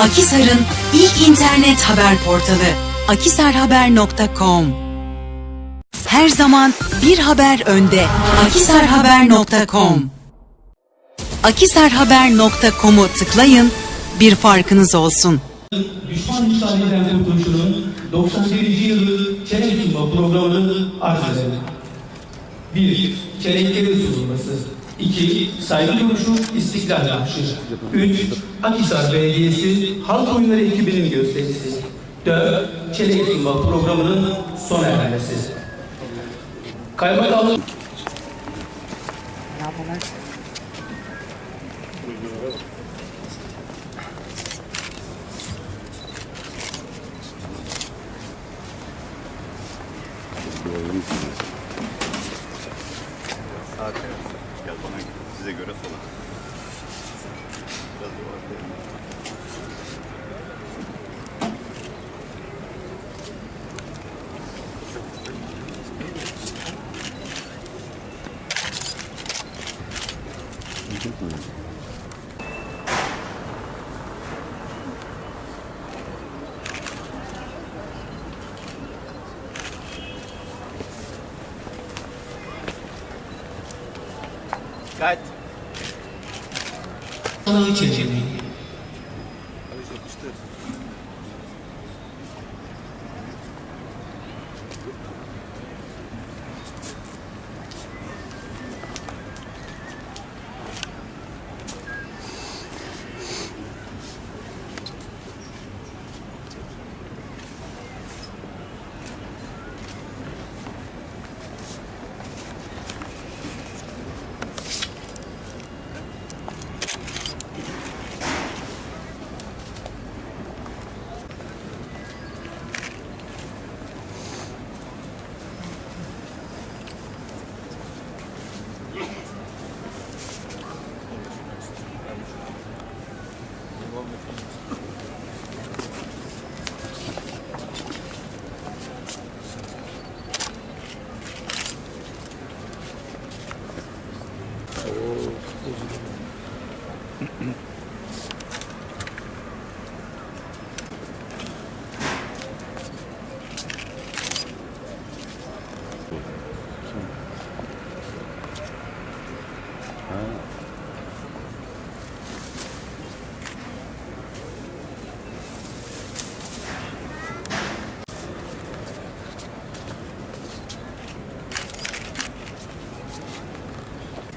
Akisar'ın ilk internet haber portalı akisarhaber.com Her zaman bir haber önde. akisarhaber.com akisarhaber.com'u tıklayın, bir farkınız olsun. Düşman İsrail'den kurtuluşunun 91. yılı çelenk sunma programını arz ederim. 1. Çelenklerin sunulması 2. Saygı duruşu İstiklal Marşı 3. Akhisar Belediyesi Halk Oyunları ekibinin gösterisi 4. Çelenk sunma programının sona ermesi. Kaymakamlık Saate Кать. Hello, Jimmy.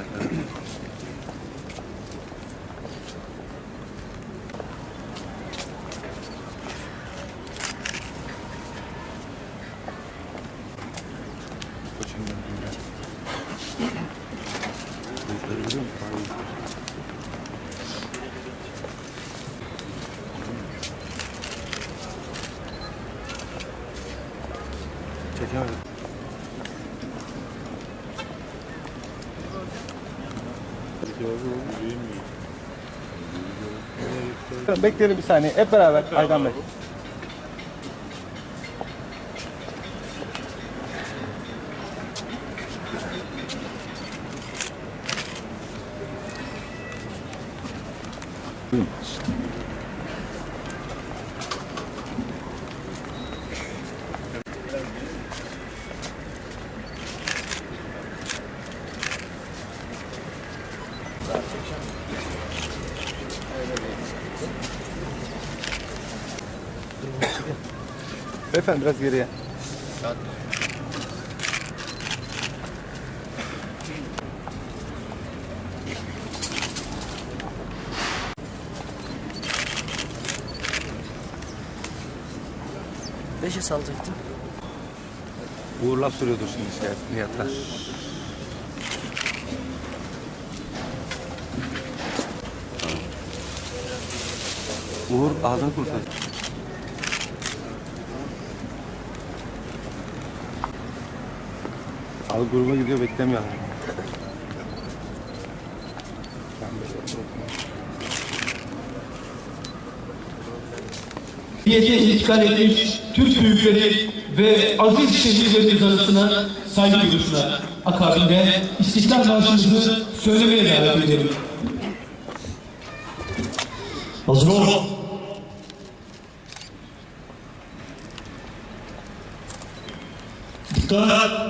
あ。Bekleyelim bir saniye. Hep beraber Aydan Bey. Biraz geriye. Beşe salacaktım. Uğur laf soruyordur şimdi şey, Nihat'a. Uğur ağzını kurtar. Al gruba gidiyor beklemiyor. Diyece intikal edilmiş Türk büyükleri ve aziz şehirlerimiz arasına saygı duruşuna. Akabinde istiklal marşımızı söylemeye davet ederim. Hazır ol. Dikkat.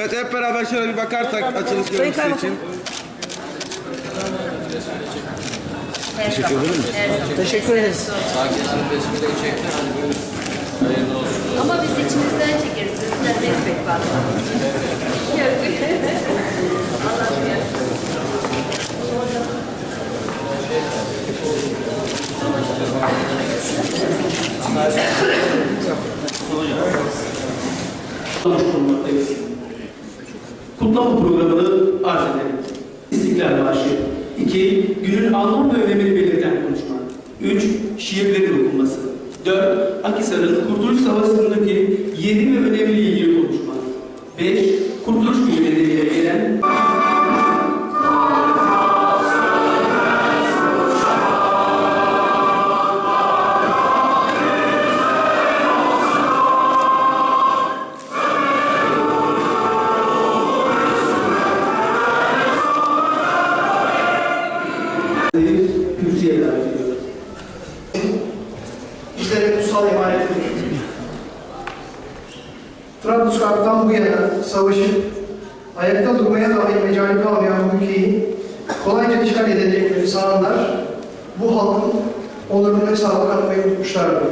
Evet hep beraber şöyle bir bakarsak açılış görüntüsü için. Teşekkür ederiz. Ama biz içimizden çekeriz. Bizden destek fazla. Yok. Allah bilir. oluşturulmaktayız. Kutlama programını arz edelim. İstiklal Marşı 2. Günün anlam ve önemini belirten konuşma 3. Şiirlerin okunması 4. Akhisar'ın Kurtuluş Savaşı'ndaki yeri ve önemiyle ilgili konuşma. 5. Kurtuluş kürsüye davet ediyorum. Bizlere kutsal emanet edilir. Trablusgarp'tan bu yana savaşıp ayakta durmaya dahi mecali kalmayan bu ülkeyi kolayca işgal edecekleri sananlar bu halkın onurunu hesaba katmayı unutmuşlardı.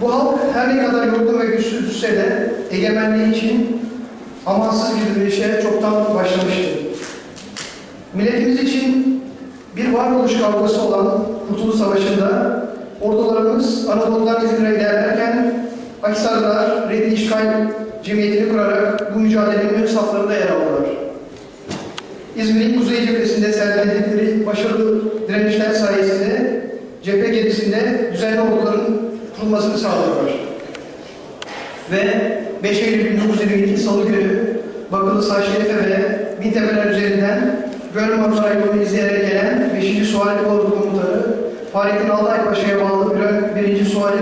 Bu halk her ne kadar yorgun ve güçsüz düşse de egemenliği için amansız bir direnişe çoktan başlamıştı. Milletimiz için bir varoluş kavgası olan Kurtuluş Savaşı'nda ordularımız Anadolu'dan İzmir'e ilerlerken Akhisarlılar Reddi İşgal Cemiyeti'ni kurarak bu mücadelenin ön saflarında yer aldılar. İzmir'in kuzey cephesinde sergiledikleri başarılı direnişler sayesinde cephe gerisinde düzenli orduların kurulmasını sağladılar. Ve 5 Eylül 1922 Salı günü Bakılı Saçşerife ve Bintepeler üzerinden Gölün Marmara yolunu izleyerek gelen 5. Suvari Kolu Komutanı Fahrettin Altay Paşa'ya bağlı Bülent 1. Suvari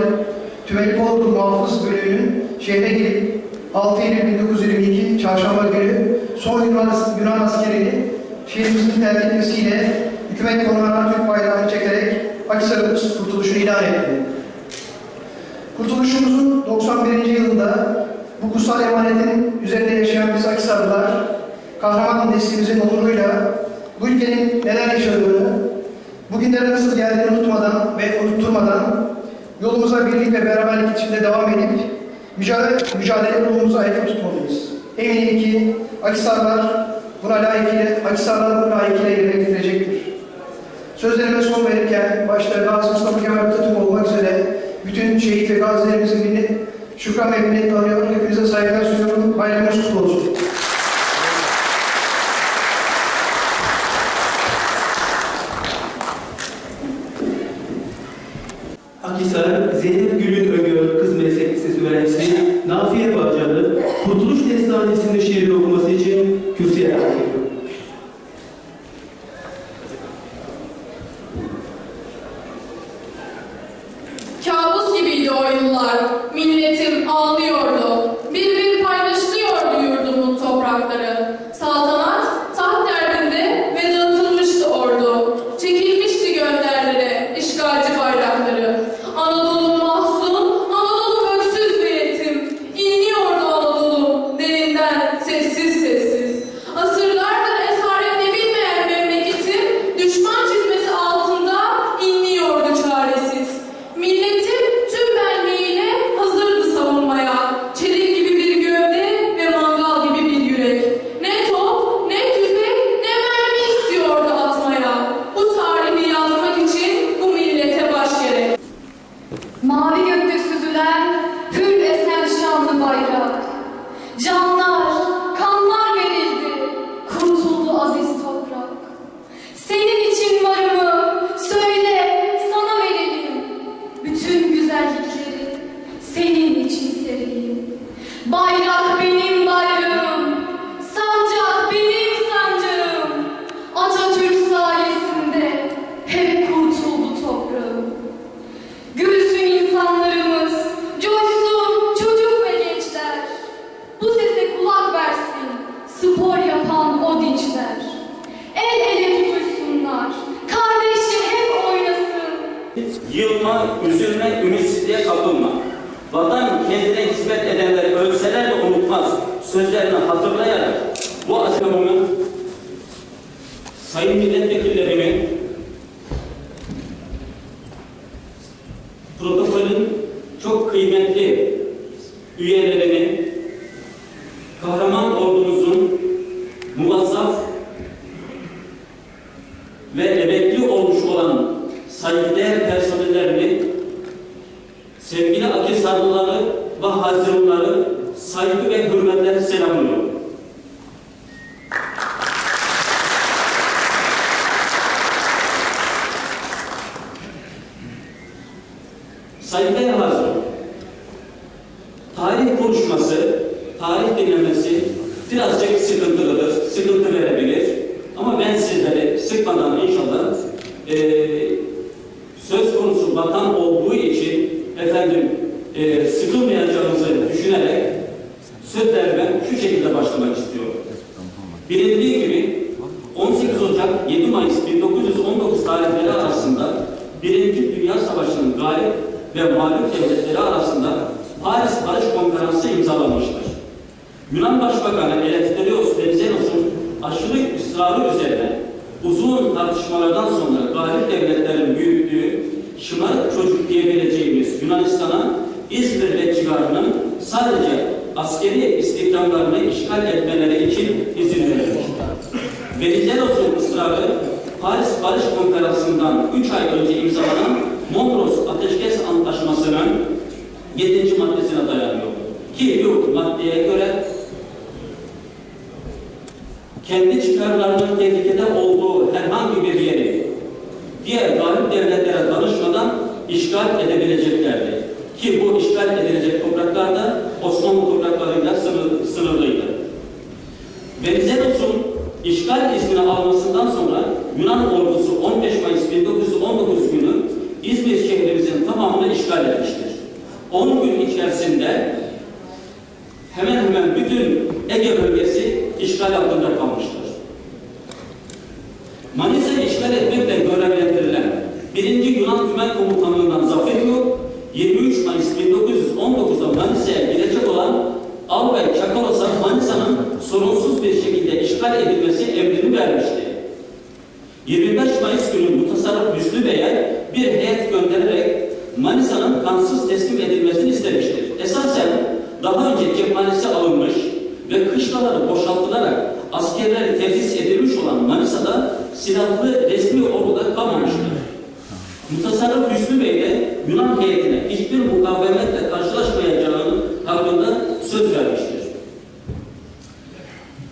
Tümeli Kolu Muhafız Bölüğü'nün şehre gelip 6 Eylül 1922 Çarşamba günü son Yunan, Yunan askerini şehrimizin terk etmesiyle hükümet konularına Türk bayrağını çekerek Akhisar'ın kurtuluşunu ilan etti. Kurtuluşumuzun 91. yılında bu kutsal emanetin üzerinde yaşayan biz Akhisarlılar, kahraman neslimizin onuruyla bu ülkenin neler yaşadığını, bugünlere nasıl geldiğini unutmadan ve unutturmadan yolumuza birlik ve beraberlik içinde devam edip mücadele, mücadele ruhumuzu ayakta tutmalıyız. Eminim ki Akhisarlar buna layıkıyla, Akhisarlar buna layıkıyla yerine getirecektir. Sözlerime son verirken başta Gazi Mustafa Kemal Atatürk olmak üzere bütün şehit ve gazilerimizin minnet, şükran ve minnet tanıyor. Hepinize saygılar sunuyorum. Bayramınız kutlu olsun. even here. You hear Azıcık sıkıntılıdır, sıkıntı verebilir. Ama ben sizleri sıkmadan inşallah e, söz konusu vatan olduğu için efendim e, sıkılmayacağımızı düşünerek sözlerime şu şekilde başlamak galip devletlerin büyüttüğü şımarık çocuk diyebileceğimiz Yunanistan'a İzmir ve civarının sadece askeri istikrarlarını işgal etmeleri için izin verilmiştir. Venizelos'un ısrarı Paris Barış Konferansı'ndan 3 ay önce imzalanan Mondros Ateşkes Antlaşması'nın 7. maddesine dayanıyor. Ki bu maddeye göre kendi çıkarlarının tehlikede olduğu herhangi bir yeri diğer galip devletlere danışmadan işgal edebileceklerdi. Ki bu işgal edilecek topraklar da Osmanlı topraklarıyla sınır, sınırlıydı. Venizelos'un işgal izni almasından sonra Yunan ordusu 15 Mayıs 1919 günü İzmir şehrimizin tamamını işgal etmiştir. 10 gün içerisinde hemen hemen bütün Ege bölgesi işgal altında kalmıştır. Bir şekilde işgal edilmesi emrini vermişti. 25 Mayıs günü Mutasarrıf Hüsnü Bey'e bir heyet göndererek Manisa'nın kansız teslim edilmesini istemiştir. Esasen daha önce cephanesi alınmış ve kışlaları boşaltılarak askerleri tefis edilmiş olan Manisa'da silahlı resmi orduda kalmamıştır. Mutasarrıf Hüsnü Bey de Yunan heyetine hiçbir mukavemetle karşılaşmayacağının hakkında söz vermiştir.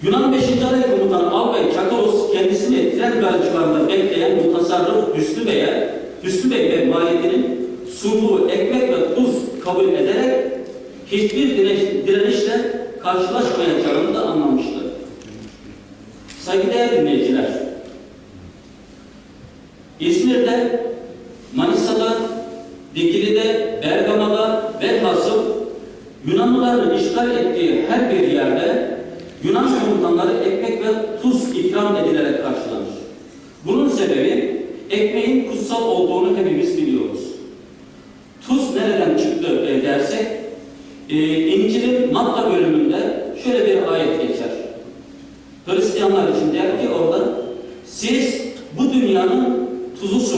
Yunan 5. Alay Komutanı Albay Çakalos kendisini tren garajlarında bekleyen mutasarrıf Hüsnü Bey'e Hüsnü Bey ve maliyetinin sunduğu ekmek ve tuz kabul ederek hiçbir direniş- direnişle karşılaşmayacağını da anlamıştır. Saygıdeğer dinleyiciler, İzmir'de, Manisa'da, Dikili'de, Bergama'da velhasıl Yunanlıların işgal ettiği her bir yerde Yunan komutanları ekmek ve tuz ikram edilerek karşılanır. Bunun sebebi ekmeğin kutsal olduğunu hepimiz biliyoruz. Tuz nereden çıktı e, dersek, e, İncil'in Matta bölümünde şöyle bir ayet geçer. Hristiyanlar için der ki orada, siz bu dünyanın tuzusunuz.